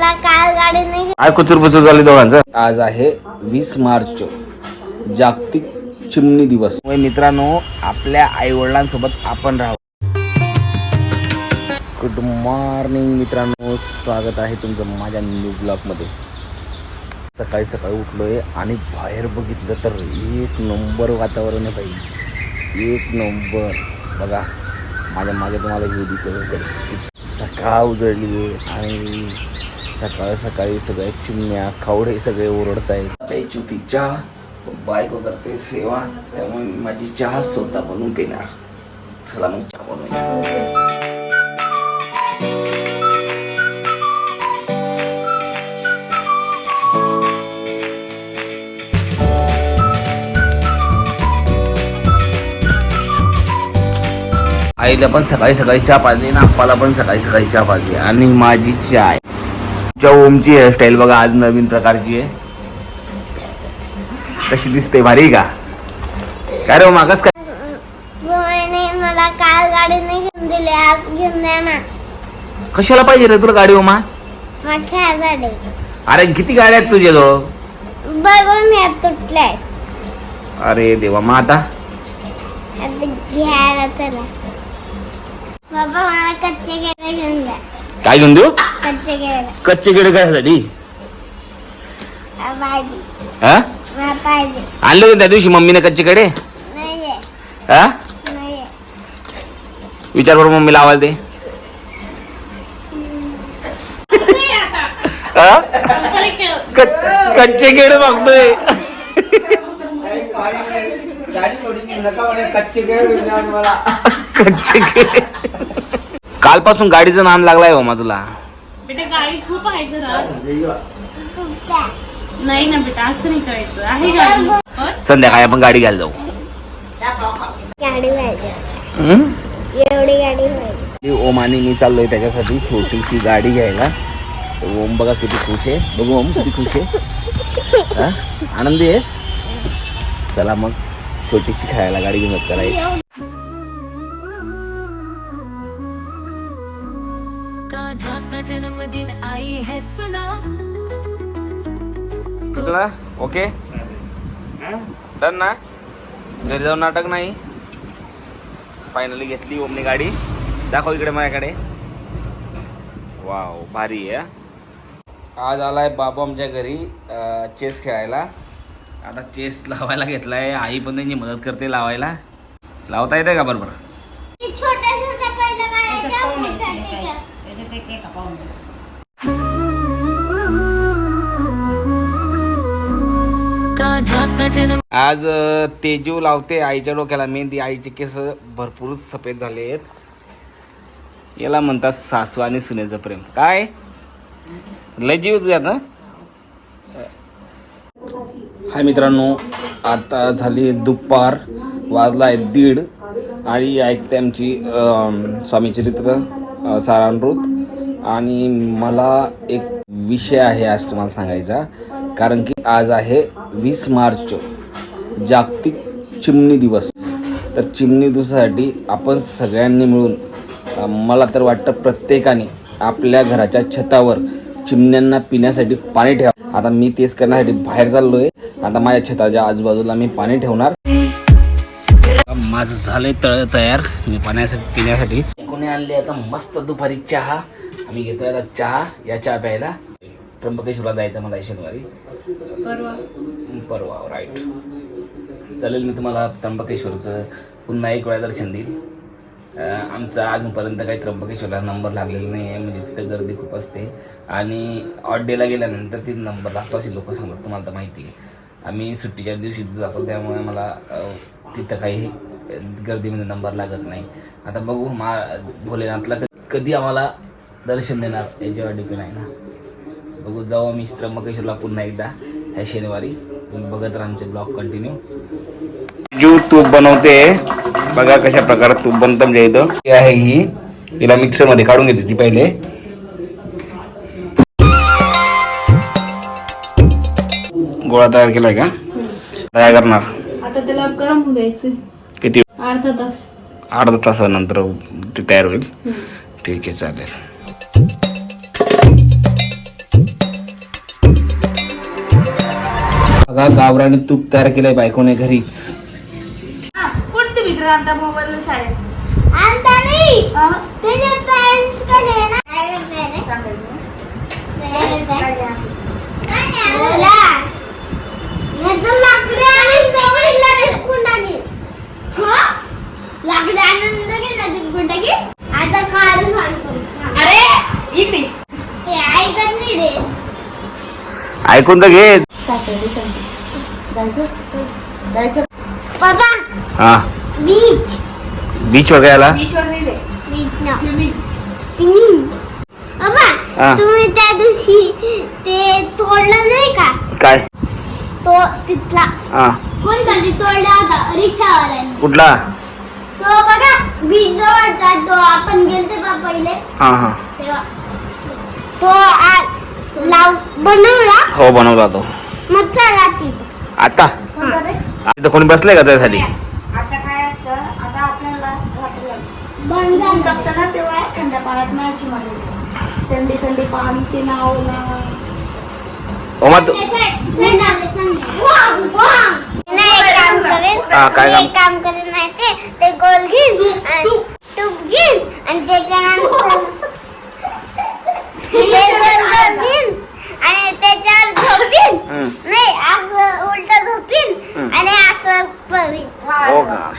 मला काल गाडी नाही काय कुचूर पुचूर झाली दोघांचं. आज आहे वीस मार्च जागतिक चिमणी दिवस. मित्रांनो आपल्या आई वडिलांसोबत आपण राहू. गुड मॉर्निंग मित्रांनो स्वागत आहे तुमचं माझ्या न्यू ब्लॉगमध्ये सकाळी सकाळी उठलोय आणि बाहेर बघितलं तर एक नंबर वातावरण आहे बाई. एक नंबर. बघा माझ्या मागे तुम्हाला व्ह्यू दिसत असेल. सकाळ उजळली आहे आणि सकाळ सकाळी सगळ्या चिमण्या खावडे सगळे ओरडत आहेत प्यायची होती चहा? बायको करते सेवा त्यामुळे माझी चहा स्वतः बनवून पिणार. चला मग चहा बनवूया आईला पण सकाळी सकाळी चहा पाजली ना आप्पाला पण सकाळी सकाळी चहा पाजली आणि माझी चाय. च्या ओमची हेअरस्टाईल बघा आज नवीन प्रकारची आहे. कशी दिसते भारी का? काय रे मागस काय? मला काल गाडी नाही घेऊन दिली आज घेऊन द्या ना. कशाला पाहिजे रे तुला गाडी ओमा? खेळासाठी अरे किती गाड्या आहेत तुझ्याजवळ बघून या तुटलाय अरे देवा मग आता? आता घ्यायला चला. बाबा मला कच्चे केळे घेऊन द्या. काय घेऊन देऊ? कच्चे केळे. कच्चे केडे काय पाहिजे हा? मला पाहिजे आणले होते त्या दिवशी मम्मीने कच्चे हा? नाहीये. विचार बरोबर मम्मीला आवाज दे. हा? क- कच्चे केडे मागतोय. कच्चे केडे कालपासून गाडीचं नाम लागलाय हो तुला बेटा गाडी खूप आहे घरात? नाही ना बेटा असं नाही करायचं. आहे गाडी. संध्याकाळी आपण गाडी घ्यायला जाऊ. गाडी? एवढी ओम आणि मी चाललोय त्याच्यासाठी छोटीशी गाडी घ्यायला. ओम बघा किती खुश आहे. बघू ओम किती खुश आहे. हा? आनंदी आहेस? चला मग छोटीशी खायला गाडी घेऊन त्याला ओके. डन ना? घरी जाऊन नाटक नाही? फायनली घेतली ओमनी गाडी. दाखव इकडे माझ्याकडे. वाव भारी आहे. आज आलाय बाबा आमच्या घरी चेस खेळायला. आता चेस लावायला घेतलाय. आई पण त्यांची मदत करते लावायला. लावता येते का बरोबर? आज तेजू लावते आईच्या डोक्याला. मेहंदी आईचे केस भरपूरच सफेद झाले आहेत. याला म्हणतात सासू आणि सुनेचं प्रेम. काय? लय जीव ना हाय मित्रांनो आता झाली दुपार वाजला आहे दीड. आणि ऐकते आमची स्वामीचरित्र स्वामी चरित्र सारामृत. आणि मला एक विषय आहे आज तुम्हाला सांगायचा. कारण की आज आहे वीस मार्च जागतिक चिमणी दिवस. तर चिमणी दिवसासाठी आपण सगळ्यांनी मिळून मला तर वाटतं प्रत्येकाने आपल्या घराच्या छतावर चिमण्यांना पिण्यासाठी पाणी ठेवा. आता मी तेच करण्यासाठी बाहेर चाललोय. आता माझ्या छताच्या आजूबाजूला मी पाणी ठेवणार. माझं झालंय तळ तयार. मी पाण्यासाठी पिण्यासाठी. कोणी आणले आता मस्त दुपारी चहा. आम्ही घेतोय आता चहा या चहा प्यायला. त्र्यंबकेश्वरला जायचं मला शनिवारी. परवा राईट चालेल मी तुम्हाला त्र्यंबकेश्वरचं पुन्हा एक वेळा दर्शन देईल. आमचा अजूनपर्यंत काही त्र्यंबकेश्वरला नंबर लागलेला नाही आहे म्हणजे तिथं गर्दी खूप असते. आणि ऑड डेला गेल्यानंतर तिथं नंबर लागतो असे लोक सांगतात तुम्हाला तर माहिती आहे. आम्ही सुट्टीच्या दिवशी तिथं जातो त्यामुळे मला तिथं काही गर्दीमध्ये नंबर लागत नाही. आता बघू मा भोलेनाथला कधी आम्हाला दर्शन देणार याच्यावर डिपेंड आहे ना. बघू जाऊ आम्ही त्र्यंबकेश्वरला पुन्हा एकदा ह्या शनिवारी. तुम्ही बघत राहा आमचे ब्लॉग कंटिन्यू जू तूप बनवते. बघा कशा प्रकारे तूप बनतं म्हणजे इथं. ही आहे ही. हिला मिक्सरमध्ये काढून घेते ती पहिले. गोळा तयार केलाय का? काय करणार. आता त्याला गरम होऊ द्यायचं. किती? अर्धा तास. अर्धा तासानंतर ते तयार होईल. ठीक आहे चालेल. बघा गावराने तूप तयार केलंय बायकोने घरीच. कोणते मित्र आणता मोबाईल शाळेत? आणता नाही. पॅरेंट्सकडे ना? ऐकून तर घे. सॅटर्डे संडे जायचं जायचं बाबा हा बीच बीच वर गेला बीचवर नाही रे बीच ना. स्विमिंग. सिंगिंग बाबा हा. तुम्ही त्या दिवशी ते तोडलं नाही का? काय? तो तिथला. हा. कोणतरी तोडला होता? रिक्षावाल्याने. कुठला? तो बघा बीच जवळचा तो. आपण गेलते बा पहिले. हा हा. तेव्हा. तो आ- लाव बनवला. हो बनवला तो. मग चला तिथं आता? तिथं कोणी बसलंय का त्यासाठी? आता काय असतं? आता आपल्याला रात्री बंद झालं. तेव्हा थंड पाण्यात थंडी थंडी पाणी से नावला ओमा तू. नाही, एक काम करेन. हा, काय मी काम? एक काम? करेन माहितीये? ते गोल घेईन आणि तूप घेईन आणि त्याच्यानंतर ते गोल गोल घेईन आणि त्याच्यावर झोपीन हम्म. नाही असं उलट झोपीन हम्म. आणि असं पळवीन हो का शाबास चला बॉल खेळायला. चला, चला. नाही नाही तर काडीने चिपकून टाकीन. काडीने चिपकून टाकीन.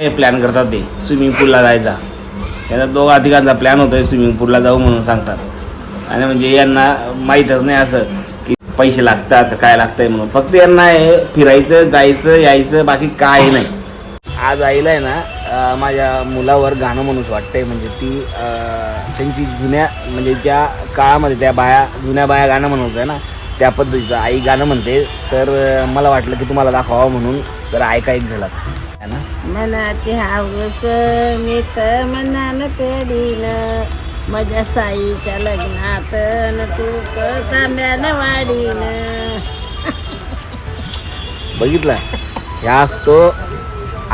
हे प्लॅन करतात ते? स्विमिंग पूलला जायचा. याचा दोघा तिघांचा प्लॅन होतोय स्विमिंग पूलला जाऊ म्हणून सांगतात. आणि म्हणजे यांना माहीतच नाही असं की पैसे लागतात का काय लागतंय म्हणून. फक्त यांना हे फिरायचं जायचं यायचं बाकी काय नाही. आज आईला आहे ना माझ्या मुलावर गाणं म्हणूच वाटतंय. म्हणजे ती त्यांची जुन्या म्हणजे त्या काळामध्ये त्या बाया जुन्या बाया गाणं म्हणत आहे ना त्या पद्धतीचं आई गाणं म्हणते. तर मला वाटलं की तुम्हाला दाखवावं म्हणून तर ऐका एक झाला ना? मनाची हाऊस मी तर मनानं पेडीन माझ्या साईच्या लग्नात न तू तांब्यानं वाढीन. बघितलं? ह्या असतो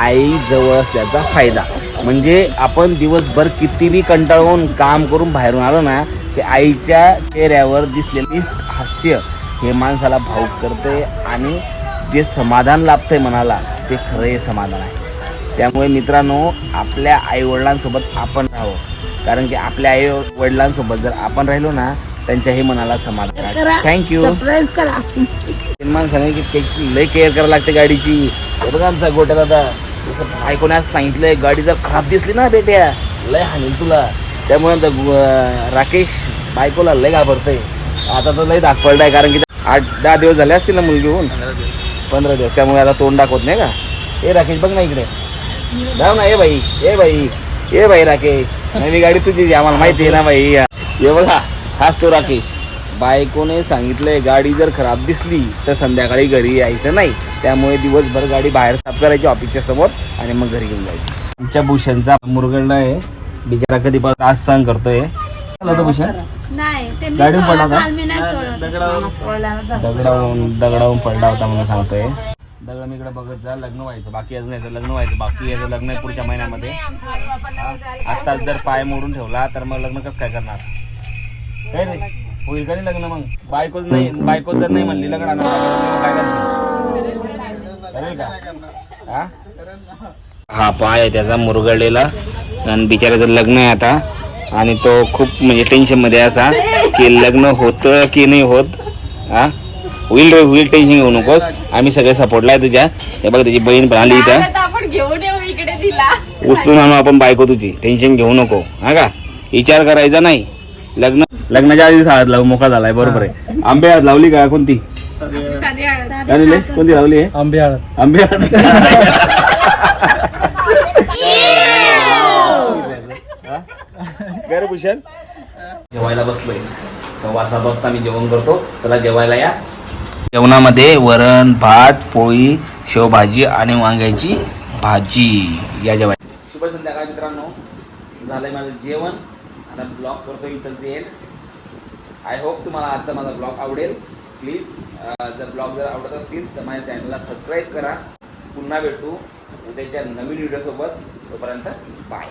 आई जवळ असल्याचा फायदा. म्हणजे आपण दिवसभर किती बी कंटाळून काम करून बाहेरून आलो ना ते आईच्या चेहऱ्यावर दिसलेली हास्य हे माणसाला भाऊक करते आणि जे समाधान लाभतंय मनाला ते खरं हे समाधान आहे. त्यामुळे मित्रांनो आपल्या आईवडिलांसोबत आपण राहावं. कारण की आपल्या आई वडिलांसोबत जर आपण राहिलो ना त्यांच्याही मनाला समाधान थँक्यू सरप्राईज करा. माणसाने की त्याची लय केअर करायला लागते गाडीची. बघा आमचा गोट्या दादा जसं बायकोने असं सांगितलंय गाडी जर खराब दिसली ना बेट्या. लय हानील तुला. त्यामुळे राकेश बायकोला लय घाबरतंय. आता तर लय धाक पडलाय कारण की आठ दहा दिवस झाले असतील ना मुलगी होऊन. पंधरा दिवस त्यामुळे आता तोंड दाखवत नाही का? ए राकेश बघ ना इकडे. जाऊ ना ए बाई ए बाई ए बाई राकेश. नवी गाडी तुझी आहे, आम्हाला माहिती आहे ना बाई. हे बघा हाच तो राकेश. बायकोने सांगितलंय गाडी जर खराब दिसली तर संध्याकाळी घरी यायचं नाही. त्यामुळे दिवसभर गाडी बाहेर साफ करायची ऑफिसच्या समोर आणि मग घरी घेऊन जायची. आमच्या भूषणचा मुरगळला आहे. बिचारा कधी पण त्रास सहन करतोय होतं भूषण? नाही गाडीवर पडला होता? नाही. दगडावून दगडावून पडला होता म्हणून सांगतोय. दगड मी इकडे बघत जा लग्न व्हायचं बाकी याचं नाही तर लग्न व्हायचं बाकी याचं लग्न आहे पुढच्या महिन्यामध्ये. आता जर पाय मोडून ठेवला तर मग लग्न कसं काय करणार? काय रे? होईल का नाही लग्न मग? बायकोच नाही बायको जर नाही म्हणली लग्न काय करशील? करेल का? हा? हा पाय आहे त्याचा मुरगळलेला. आणि बिचाराचं लग्न आहे आता आणि तो खूप म्हणजे टेन्शनमध्ये आहे असा की लग्न होतं की नाही होत हा? होईल रे होईल टेन्शन घेऊ नकोस. आम्ही सगळे सपोर्टला आहे तुझ्या. हे बघ त्याची बहीण पण आली इथं. आपण घेऊन येऊ इकडे दिला उचलून आणू आपण बायको तुझी. टेन्शन घेऊ नको. हा का? विचार करायचा नाही. लग्न लग्नाच्या आधीच हळद लावू मोका झालाय बरोबर आहे. आंबे हळद लावली का? कोणती. काय निलेश? कोणती लावली आहे? आंबे हळद आंबे हळद काय रे भूषण जेवायला बसलोय. सव्वा सात वाजता मी जेवण करतो. चला जेवायला या. जेवणामध्ये वरण भात पोळी शेवभाजी आणि वांग्याची भाजी. या जेवाय शुभ संध्याकाळ मित्रांनो. झालंय माझं जेवण. आता ब्लॉग करतो इथंच येईल आय होप तुम्हाला आजचा माझा ब्लॉग आवडेल. प्लीज जर ब्लॉग जर आवडत असतील तर माझ्या चॅनलला सबस्क्राईब करा. पुन्हा भेटू उद्याच्या नवीन व्हिडिओसोबत तोपर्यंत बाय